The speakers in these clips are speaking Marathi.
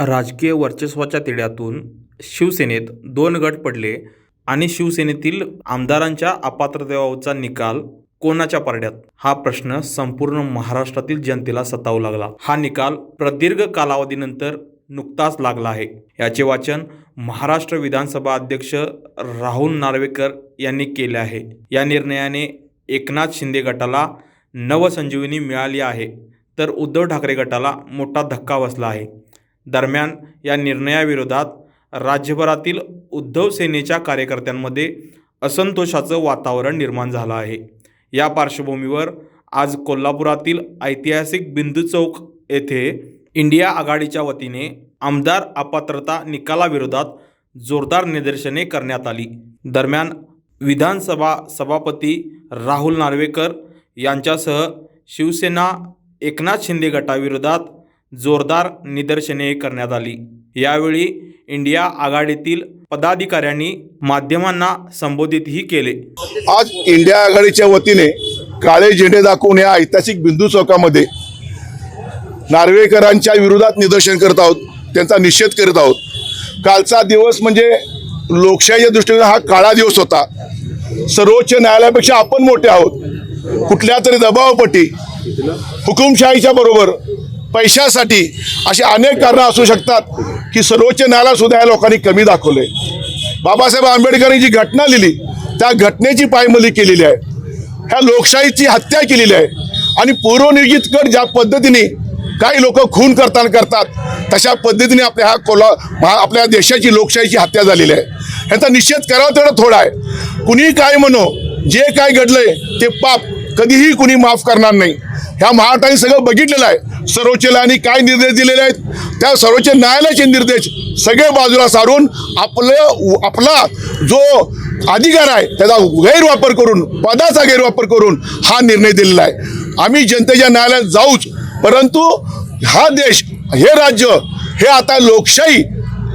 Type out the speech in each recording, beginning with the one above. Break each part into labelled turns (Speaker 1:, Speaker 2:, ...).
Speaker 1: राजकीय वर्चस्वाच्या तिढ्यातून शिवसेनेत दोन गट पडले आणि शिवसेनेतील आमदारांच्या अपात्रतेबाबतचा निकाल कोणाच्या पारड्यात हा प्रश्न संपूर्ण महाराष्ट्रातील जनतेला सतावू लागला. हा निकाल प्रदीर्घ कालावधीनंतर नुकताच लागला आहे. याचे वाचन महाराष्ट्र विधानसभा अध्यक्ष राहुल नार्वेकर यांनी केले आहे. या निर्णयाने एकनाथ शिंदे गटाला नवसंजीवनी मिळाली आहे. तर उद्धव ठाकरे गटाला मोठा धक्का बसला आहे. दरम्यान या निर्णयाविरोधात राज्यभरातील उद्धव सेनेच्या कार्यकर्त्यांमध्ये असंतोषाचं वातावरण निर्माण झालं आहे. या पार्श्वभूमीवर आज कोल्हापुरातील ऐतिहासिक बिंदू चौक येथे इंडिया आघाडीच्या वतीने आमदार अपात्रता निकालाविरोधात जोरदार निदर्शने करण्यात आली. दरम्यान विधानसभा सभापती राहुल नार्वेकर यांच्यासह शिवसेना एकनाथ शिंदे गटाविरोधात जोरदार निदर्शने करण्यात आली. यावेळी इंडिया आघाडीतील पदाधिकाऱ्यांनी माध्यमांना संबोधितही केले.
Speaker 2: आज इंडिया आघाडीच्या वतीने काळे झेंडे दाखवून या ऐतिहासिक बिंदू चौकामध्ये नार्वेकरांच्या विरोधात निदर्शन करत आहोत त्यांचा निषेध करीत आहोत. कालचा दिवस म्हणजे लोकशाहीच्या दृष्टीने हा काळा दिवस होता. सर्वोच्च न्यायालयापेक्षा आपण मोठे आहोत. कुठल्या तरी दबावपटी हुकुमशाहीच्या बरोबर पैशासाठी अशी अनेक कारणं असू शकतात की सर्वोच्च न्यायालयसुद्धा या लोकांनी कमी दाखवले बाबासाहेब आंबेडकरांनी जी घटना लिहिली त्या घटनेची पायमली केलेली आहे. ह्या लोकशाहीची हत्या केलेली आहे. आणि पूर्वनियोजित गट ज्या पद्धतीने काही लोक खून करताना करतात तशा पद्धतीने आपल्या हा कोला आपल्या देशाची लोकशाहीची हत्या झालेली आहे. ह्याचा निषेध करावा तेवढा थोडा आहे. कुणी काय म्हणो जे काय घडलंय ते पाप कधीही कुणी माफ करणार नाही. ह्या महाराष्ट्राने सगळं बघितलेलं आहे. सर्वोच्च न्यायालयाने काय निर्देश दिलेले आहेत? त्या सर्वोच्च न्यायालयाचे निर्देश सगळे बाजूला सारून आपलं आपला जो अधिकार आहे त्याचा गैरवापर करून पदाचा गैरवापर करून हा निर्णय दिलेला आहे. आम्ही जनतेच्या न्यायालयात जाऊच परंतु हा देश हे राज्य हे आता लोकशाही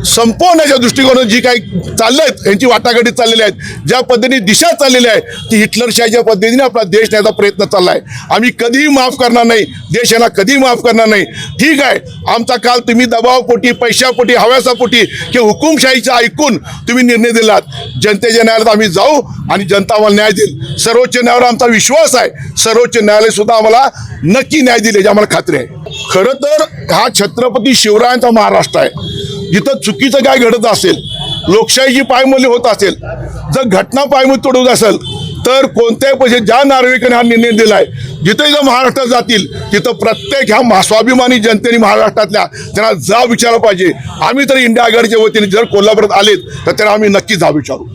Speaker 2: संपवण्याच्या दृष्टिकोनातून जी काही चालले आहेत यांची वाटाघाटी चाललेल्या आहेत ज्या पद्धतीने दिशा चाललेली आहे ती हिटलरशाहीच्या पद्धतीने आपला देश न्यायचा प्रयत्न चालला आहे आम्ही कधीही माफ करणार नाही देश यांना कधीही माफ करणार नाही. ठीक आहे आमचा काल तुम्ही दबावपोटी पैशापोटी हव्यासापोटी किंवा हुकुमशाहीचं ऐकून तुम्ही निर्णय दिलात. जनतेच्या न्यायालयात आम्ही जाऊ आणि जनता आम्हाला न्याय देईल. सर्वोच्च न्यायालयावर आमचा विश्वास आहे. सर्वोच्च न्यायालय सुद्धा आम्हाला नक्की न्याय दिले याची आम्हाला खात्री आहे. खरं तर हा छत्रपती शिवरायांचा महाराष्ट्र आहे. जिथं चुकीचं काय घडत असेल लोकशाहीची पायमल्ली होत असेल जर घटना पायमल्ली तोडत असेल तर कोणत्याही पैसे ज्या नार्वेकरने हा निर्णय दिलाय जिथे जर महाराष्ट्रात जातील तिथं प्रत्येक ह्या महा स्वाभिमानी जनतेने महाराष्ट्रातल्या त्यांना जा विचारलं पाहिजे. आम्ही तर इंडिया आघाडीच्या वतीने जर कोल्हापुरात आलेत तर त्यांना आम्ही नक्की जा विचारू.